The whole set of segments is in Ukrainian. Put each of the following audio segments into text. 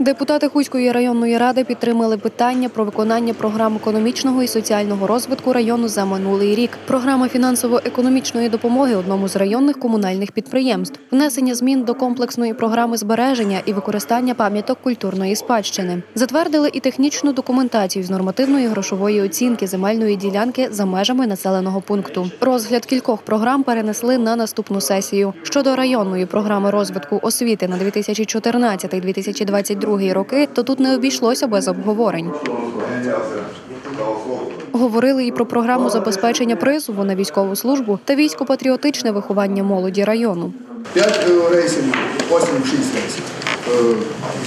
Депутати Хуської районної ради підтримали питання про виконання програм економічного і соціального розвитку району за минулий рік. Програма фінансово-економічної допомоги одному з районних комунальних підприємств, внесення змін до комплексної програми збереження і використання пам'яток культурної спадщини. Затвердили і технічну документацію з нормативної грошової оцінки земельної ділянки за межами населеного пункту. Розгляд кількох програм перенесли на наступну сесію. Щодо районної програми розвитку освіти на 2014-2022 роки, то тут не обійшлося без обговорень. Говорили і про програму забезпечення призову на військову службу та військо-патріотичне виховання молоді району. 5 рейсів, 8 6 рейсів. Е,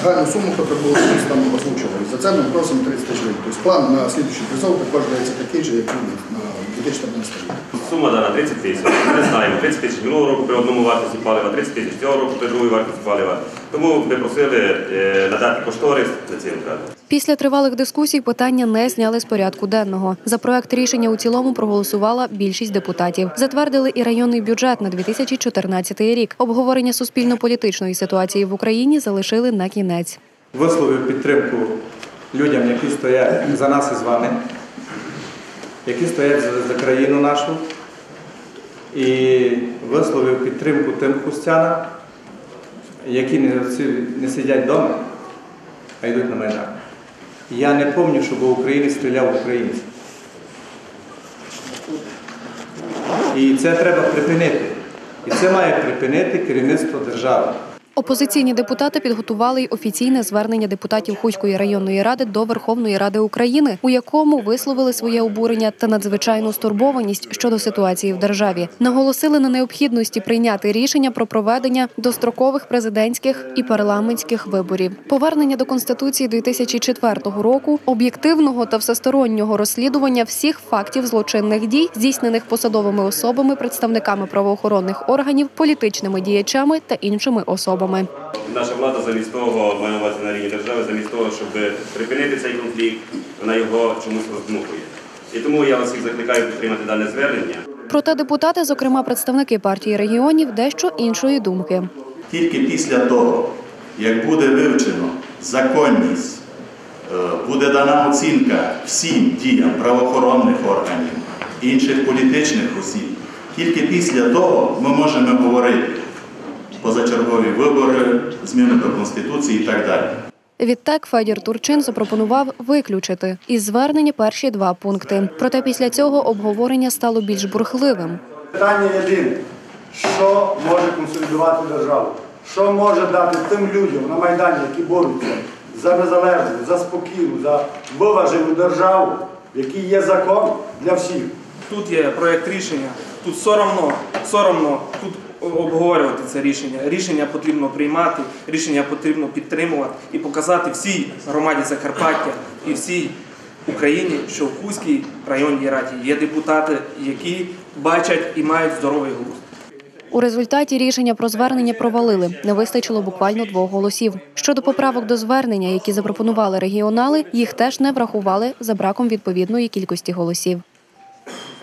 Загальну суму, яка була там озвучували. За це ми просимо 30 тисяч гривень. Тобто план на слідчий призов також дається такий же, як і на 2014 рік. Сума дана 30 тисяч. Ми не знаємо. 30 тисяч минулого року при одному вартості палива, 30 тисяч цього року при другій вартості палива. Тому ми просили е, надати кошторис на ці витрати. Після тривалих дискусій питання не зняли з порядку денного. За проект рішення у цілому проголосувала більшість депутатів. Затвердили і районний бюджет на 2014 рік. Обговорення суспільно-політичної ситуації в Україні залишили на кінець. висловив підтримку людям, які стоять за нас і з вами, які стоять за, за країну нашу, і висловив підтримку тим хустянам, які не, не сидять вдома, а йдуть на майдан. Я не пам'ятаю, щоб українець стріляв в українців. І це треба припинити. І це має припинити керівництво держави. Опозиційні депутати підготували й офіційне звернення депутатів Хуської районної ради до Верховної Ради України, у якому висловили своє обурення та надзвичайну стурбованість щодо ситуації в державі. Наголосили на необхідності прийняти рішення про проведення дострокових президентських і парламентських виборів, повернення до конституції 2004 року, об'єктивного та всестороннього розслідування всіх фактів злочинних дій, здійснених посадовими особами, представниками правоохоронних органів, політичними діячами та іншими особами. Наша влада замість того, маю увазі на рівні держави, замість того, щоб припинити цей конфлікт, вона його чомусь роздмухує. І тому я вас всіх закликаю підтримати дане звернення. Проте депутати, зокрема представники партії регіонів, дещо іншої думки. Тільки після того, як буде вивчено законність, е, буде дана оцінка всім діям правоохоронних органів, інших політичних осіб, тільки після того ми можемо говорити позачергові вибори, зміни до Конституції і так далі. Відтак Федір Турчин запропонував виключити із звернення перші два пункти. Проте після цього обговорення стало більш бурхливим. Питання єдине, що може консолідувати державу? Що може дати тим людям на Майдані, які борються за незалежну, за спокійну, за виважену державу, в якій є закон для всіх? Тут є проєкт рішення, тут соромно, соромно тут обговорювати це рішення. Рішення потрібно приймати, рішення потрібно підтримувати і показати всій громаді Закарпаття і всій Україні, що в Хуській районній раді є депутати, які бачать і мають здоровий глузд. У результаті рішення про звернення провалили. Не вистачило буквально двох голосів. Щодо поправок до звернення, які запропонували регіонали, їх теж не врахували за браком відповідної кількості голосів.